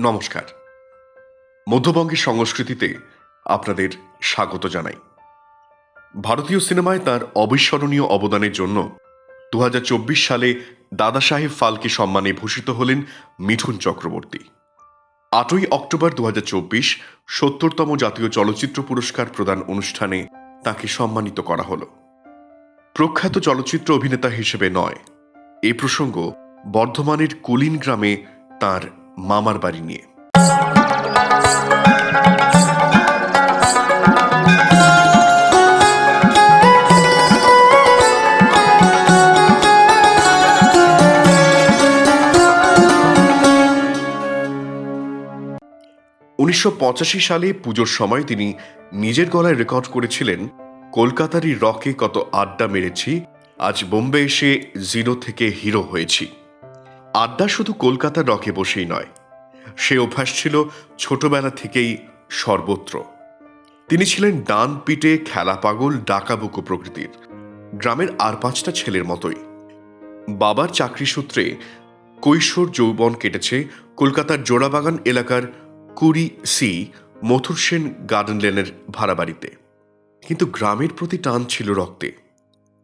নমস্কার। মধ্যবঙ্গের সংস্কৃতিতে আপনাদের স্বাগত জানাই। ভারতীয় সিনেমায় তার অবিস্মরণীয় অবদানের জন্য দু হাজার চব্বিশ সালে দাদা সাহেব ফালকে সম্মানে ভূষিত হলেন মিঠুন চক্রবর্তী। আটই অক্টোবর দু সত্তরতম জাতীয় চলচ্চিত্র পুরস্কার প্রদান অনুষ্ঠানে তাকে সম্মানিত করা হল। প্রখ্যাত চলচ্চিত্র অভিনেতা হিসেবে নয়, এ প্রসঙ্গ বর্ধমানের কুলিন গ্রামে তার মামার বাড়ি নিয়ে। উনিশশো পঁচাশি সালে পুজোর সময় তিনি নিজের গলায় রেকর্ড করেছিলেন, কলকাতারই রকে কত আড্ডা মেরেছি, আজ বোম্বে এসে জিরো থেকে হিরো হয়েছি। আড্ডা শুধু কলকাতার রকে বসেই নয়, সে অভ্যাস ছিল ছোটবেলা থেকেই সর্বত্র। তিনি ছিলেন ডান পিটে খেলা পাগল, ডাকাবুকো প্রকৃতির, গ্রামের আর পাঁচটা ছেলের মতোই। বাবার চাকরি সূত্রে কৈশোর যৌবন কেটেছে কলকাতার জোড়াবাগান এলাকার কুড়ি সি মথুর সেন গার্ডেন লেনের ভাড়া বাড়িতে কিন্তু গ্রামের প্রতি টান ছিল রক্তে।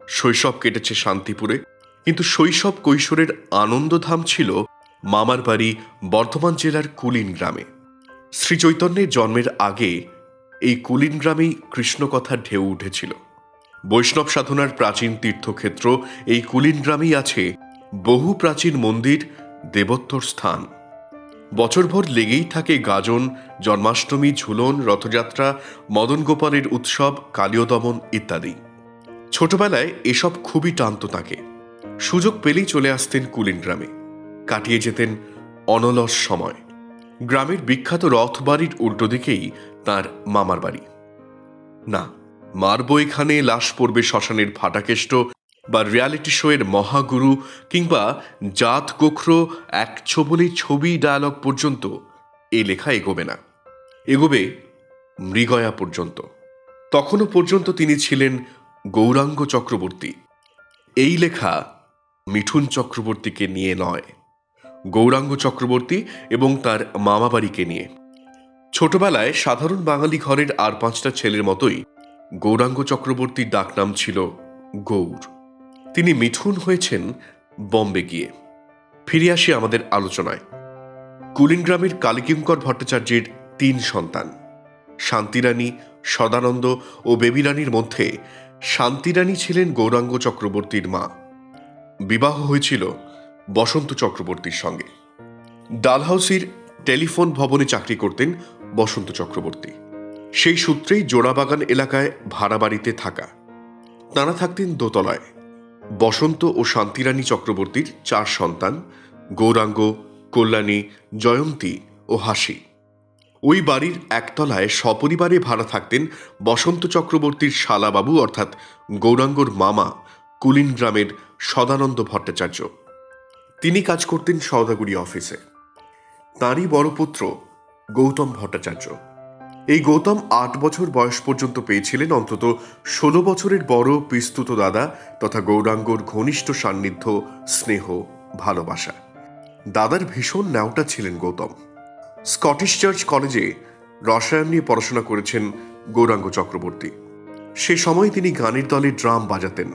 শৈশব কেটেছে শান্তিপুরে কিন্তু শৈশব কৈশোরের আনন্দধাম ছিল মামার বাড়ি বর্ধমান জেলার কুলিন গ্রামে। শ্রীচৈতন্যের জন্মের আগে এই কুলিন গ্রামেই কৃষ্ণকথার ঢেউ উঠেছিল। বৈষ্ণব সাধনার প্রাচীন তীর্থক্ষেত্র এই কুলিন গ্রামেই আছে বহু প্রাচীন মন্দির দেবত্বর স্থান। বছরভর লেগেই থাকে গাজন, জন্মাষ্টমী, ঝুলন, রথযাত্রা, মদন গোপালের উৎসব, কালীয় দমন ইত্যাদি। ছোটবেলায় এসব খুবই টানত তাকে। সুযোগ পেলেই চলে আসতেন কুলিন গ্রামে। কাটিয়ে যেতেন অনলস সময়। গ্রামের বিখ্যাত রথ বাড়ির উল্টো দিকেই তার মামার বাড়ি। না, মারব এখানে লাশ পড়বে শ্মশানের ফাটাকেষ্ট বা রিয়ালিটি শোয়ের মহাগুরু কিংবা জাত গোখরো এক ছবলি ছবি ডায়ালগ পর্যন্ত এ লেখা এগোবে না। এগোবে মৃগয়া পর্যন্ত। তখনও পর্যন্ত তিনি ছিলেন গৌরাঙ্গ চক্রবর্তী। এই লেখা মিঠুন চক্রবর্তীকে নিয়ে নয়, গৌরাঙ্গ চক্রবর্তী এবং তার মামাবাড়িকে নিয়ে। ছোটবেলায় সাধারণ বাঙালি ঘরের আর পাঁচটা ছেলের মতোই গৌরাঙ্গ চক্রবর্তীর ডাকনাম ছিল গৌর। তিনি মিঠুন হয়েছেন বম্বে গিয়ে। ফিরে আসি আমাদের আলোচনায়। কুলিন গ্রামের কালিকিঙ্কর ভট্টাচার্যের তিন সন্তান, শান্তিরানী, সদানন্দ ও বেবিরানীর মধ্যে শান্তিরানী ছিলেন গৌরাঙ্গ চক্রবর্তীর মা। বিবাহ হয়েছিল বসন্ত চক্রবর্তীর সঙ্গে। ডালহাউসির টেলিফোন ভবনে চাকরি করতেন বসন্ত চক্রবর্তী। সেই সূত্রেই জোড়াবাগান এলাকায় ভাড়া বাড়িতে থাকা। তাঁরা থাকতেন দোতলায়। বসন্ত ও শান্তিরানী চক্রবর্তীর চার সন্তান, গৌরাঙ্গ, কল্যাণী, জয়ন্তী ও হাসি। ওই বাড়ির একতলায় সপরিবারে ভাড়া থাকতেন বসন্ত চক্রবর্তীর শালাবাবু অর্থাৎ গৌরাঙ্গর মামা কুলিন গ্রামের সদানন্দ ভট্টাচার্য। তিনি কাজ করতেন সওদাগুড়ি অফিসে। তাঁরই বড় পুত্র গৌতম ভট্টাচার্য। এই গৌতম আট বছর বয়স পর্যন্ত পেয়েছিলেন অন্তত ষোলো বছরের বড় পিস্তুত দাদা তথা গৌরাঙ্গর ঘনিষ্ঠ সান্নিধ্য, স্নেহ, ভালোবাসা। দাদার ভীষণ ন্যাওটা ছিলেন গৌতম। স্কটিশ চার্চ কলেজে রসায়ন নিয়ে পড়াশোনা করেছেন গৌরাঙ্গ চক্রবর্তী। সে সময় তিনি গানের দলে ড্রাম বাজাতেন।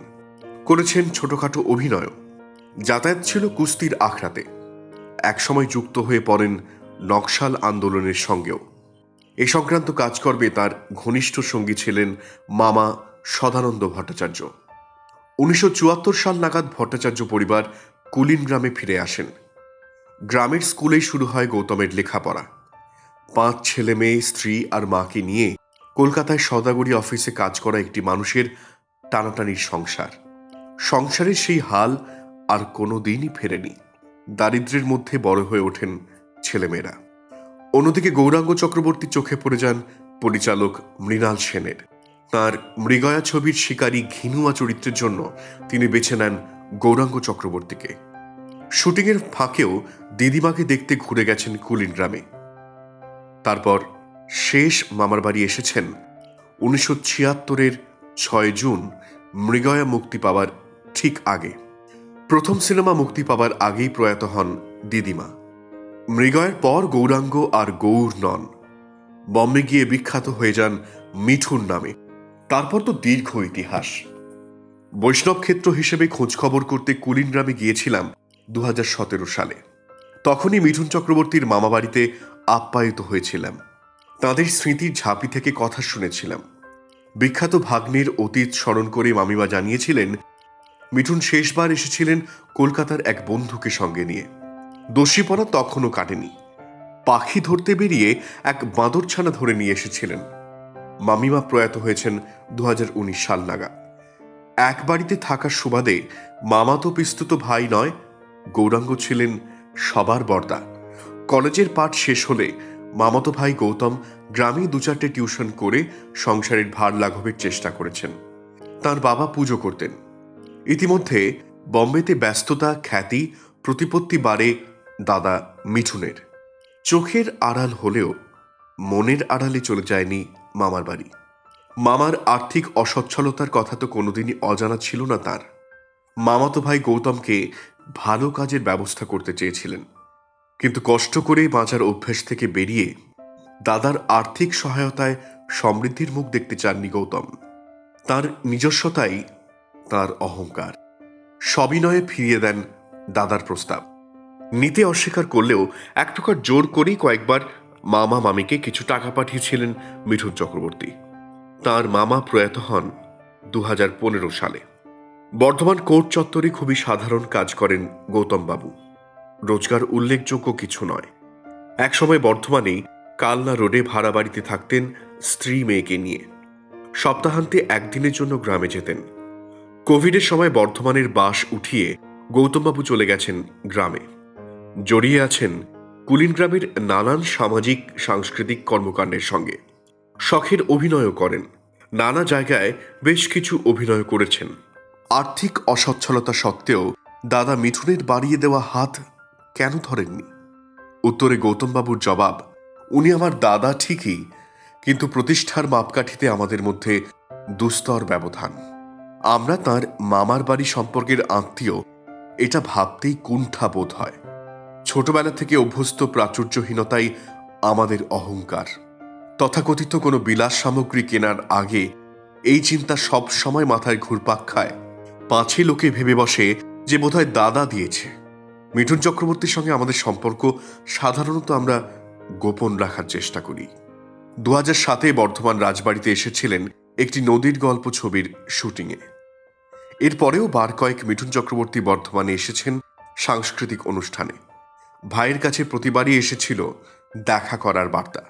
করেছেন ছোটখাটো অভিনয় যাতায়াত ছিল কুস্তির আখড়াতে। একসময় যুক্ত হয়ে পড়েন নকশাল আন্দোলনের সঙ্গেও। এ সংক্রান্ত কাজকর্মে তার ঘনিষ্ঠ সঙ্গী ছিলেন মামা সদানন্দ ভট্টাচার্য। উনিশশো চুয়াত্তর সাল নাগাদ ভট্টাচার্য পরিবার কুলিন গ্রামে ফিরে আসেন। গ্রামের স্কুলেই শুরু হয় গৌতমের লেখাপড়া। পাঁচ ছেলে মেয়ে, স্ত্রী আর মাকে নিয়ে কলকাতায় সদাগরি অফিসে কাজ করা একটি মানুষের টানাটানির সংসার। সংসারের সেই হাল আর কোনো দিনই ফেরেনি। দারিদ্র্যের মধ্যে বড় হয়ে ওঠেন ছেলেমেয়েরা। অন্যদিকে গৌরাঙ্গ চক্রবর্তী চোখে পড়ে যান পরিচালক মৃণাল সেনের। তার মৃগয়া ছবির শিকারী ঘিনুয়া চরিত্রের জন্য তিনি বেছে নেন গৌরাঙ্গ চক্রবর্তীকে। শুটিংয়ের ফাঁকেও দিদিমাকে দেখতে ঘুরে গেছেন কুলিন গ্রামে। তারপর শেষ মামার বাড়ি এসেছেন উনিশশো ছিয়াত্তরের ছয় জুন মৃগয়া মুক্তি পাওয়ার ঠিক আগে। প্রথম সিনেমা মুক্তি পাবার আগেই প্রয়াত হন দিদিমা। মৃগয়ের পর গৌরাঙ্গ আর গৌর নন। বম্বে গিয়ে বিখ্যাত হয়ে যান মিঠুন নামে। তারপর তো দীর্ঘ ইতিহাস। বৈষ্ণব ক্ষেত্র হিসেবে খোঁজখবর করতে কুলিন গ্রামে গিয়েছিলাম দু হাজার সতেরো সালে। তখনই মিঠুন চক্রবর্তীর মামাবাড়িতে আপ্যায়িত হয়েছিলাম। তাদের স্মৃতির ঝাঁপি থেকে কথা শুনেছিলাম। বিখ্যাত ভাগ্নের অতীত স্মরণ করে মামিমা জানিয়েছিলেন মিঠুন শেষবার এসেছিলেন কলকাতার এক বন্ধুকে সঙ্গে নিয়ে। দোষীপনা তখনও কাটেনি। পাখি ধরতে বেরিয়ে এক বাঁদরছানা ধরে নিয়ে এসেছিলেন। মামিমা প্রয়াত হয়েছেন দু হাজার উনিশ সাল নাগাদ। এক বাড়িতে থাকার সুবাদে মামাতো পিস্তুত ভাই নয়, গৌরাঙ্গ ছিলেন সবার বর্দা কলেজের পাঠ শেষ হলে মামাতো ভাই গৌতম গ্রামে দু চারটে টিউশন করে সংসারের ভার লাঘবের চেষ্টা করেছেন। তার বাবা পুজো করতেন। ইতিমধ্যে বম্বেতে ব্যস্ততা, খ্যাতি, প্রতিপত্তি বাড়ে দাদা মিঠুনের। চোখের আড়াল হলেও মনের আড়ালে চলে যায়নি মামার বাড়ি। মামার আর্থিক অসচ্ছলতার কথা তো কোনোদিনই অজানা ছিল না তার। মামাতো ভাই গৌতমকে ভালো কাজের ব্যবস্থা করতে চেয়েছিলেন। কিন্তু কষ্ট করে বাঁচার অভ্যেস থেকে বেরিয়ে দাদার আর্থিক সহায়তায় সমৃদ্ধির মুখ দেখতে চাননি গৌতম। তার নিজস্বতাই তার অহংকার। সবিনয়ে ফিরিয়ে দেন দাদার প্রস্তাব। নিতে অস্বীকার করলেও এক প্রকার জোর করেই কয়েকবার মামা মামিকে কিছু টাকা পাঠিয়েছিলেন মিঠুন চক্রবর্তী। তার মামা প্রয়াত হন দু হাজার পনেরো সালে। বর্ধমান কোর্ট চত্বরে খুবই সাধারণ কাজ করেন গৌতম বাবু। রোজগার উল্লেখযোগ্য কিছু নয়। একসময় বর্ধমানে কালনা রোডে ভাড়া বাড়িতে থাকতেন স্ত্রী মেয়েকে নিয়ে। সপ্তাহান্তে একদিনের জন্য গ্রামে যেতেন। কোভিডের সময় বর্ধমানের বাস উঠিয়ে গৌতমবাবু চলে গেছেন গ্রামে। জড়িয়ে আছেন কুলিন গ্রামের নানান সামাজিক, সাংস্কৃতিক কর্মকাণ্ডের সঙ্গে। শখের অভিনয়ও করেন। নানা জায়গায় বেশ কিছু অভিনয় করেছেন। আর্থিক অসচ্ছলতা সত্ত্বেও দাদা মিঠুনের বাড়িয়ে দেওয়া হাত কেন ধরেননি? উত্তরে গৌতমবাবুর জবাব, উনি আমার দাদা ঠিকই, কিন্তু প্রতিষ্ঠার মাপকাঠিতে আমাদের মধ্যে দুস্তর ব্যবধান। আমরা তার মামার বাড়ি সম্পর্কের আত্মীয়। এটা ভাবতেই কুণ্ঠা বোধ হয়। ছোটবেলা থেকে অভ্যস্ত প্রাচুর্যহীনতাই আমাদের অহংকার। তথাকথিত কোনো বিলাস সামগ্রী কেনার আগে এই চিন্তা সব সময় মাথায় ঘুরপাক খায়। পাঁচে লোকে ভেবে বসে যে বোধহয় দাদা দিয়েছে। মিঠুন চক্রবর্তীর সঙ্গে আমাদের সম্পর্ক সাধারণত আমরা গোপন রাখার চেষ্টা করি। দু হাজার সাতে বর্ধমান রাজবাড়িতে এসেছিলেন একটি নদীর গল্প ছবির শুটিংয়ে। এরপরেও বার কয়েক মিঠুন চক্রবর্তী বর্ধমানে এসেছেন সাংস্কৃতিক অনুষ্ঠানে। ভাইয়ের কাছে প্রতিবারই এসেছিল দেখা করার বার্তা।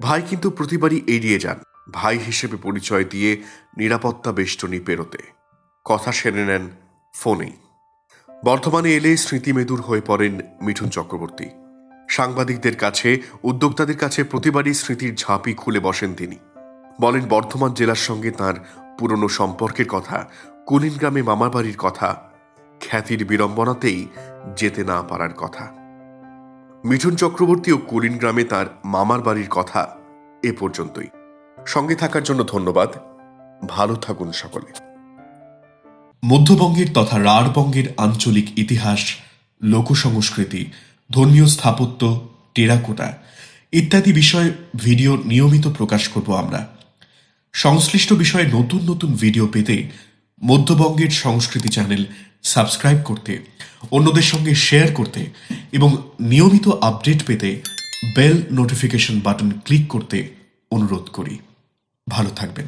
ভাই কিন্তু প্রতিবারই এড়িয়ে যান, ভাই হিসেবে পরিচয় দিয়ে নিরাপত্তা বেষ্টনী পেরোতে। কথা সেরে নেন ফোনেই। বর্তমানে এলে স্মৃতিমেদুর হয়ে পড়েন মিঠুন চক্রবর্তী। সাংবাদিকদের কাছে, উদ্যোক্তাদের কাছে প্রতিবারই স্মৃতির ঝাঁপি খুলে বসেন তিনি। বলেন, বর্ধমান জেলার সঙ্গে তার পুরনো সম্পর্কের কথা কুলিন গ্রামে মামার বাড়ির কথা, খ্যাতির বিড়ম্বনাতেই যেতে না পারার কথা। মিঠুন চক্রবর্তী ও কুলিন গ্রামে তার মামার বাড়ির কথা এ পর্যন্তই। সঙ্গে থাকার জন্য ধন্যবাদ। ভালো থাকুন সকলে। মধ্যবঙ্গের তথা রাঢ়বঙ্গের আঞ্চলিক ইতিহাস, লোকসংস্কৃতি, ধর্মীয় স্থাপত্য, টেরাকোটা ইত্যাদি বিষয়ে ভিডিও নিয়মিত প্রকাশ করব আমরা। সংশ্লিষ্ট বিষয়ে নতুন নতুন ভিডিও পেতে মধ্যবঙ্গের সংস্কৃতি চ্যানেল সাবস্ক্রাইব করতে, অন্যদের সঙ্গে শেয়ার করতে এবং নিয়মিত আপডেট পেতে বেল নোটিফিকেশন বাটন ক্লিক করতে অনুরোধ করি। ভালো থাকবেন।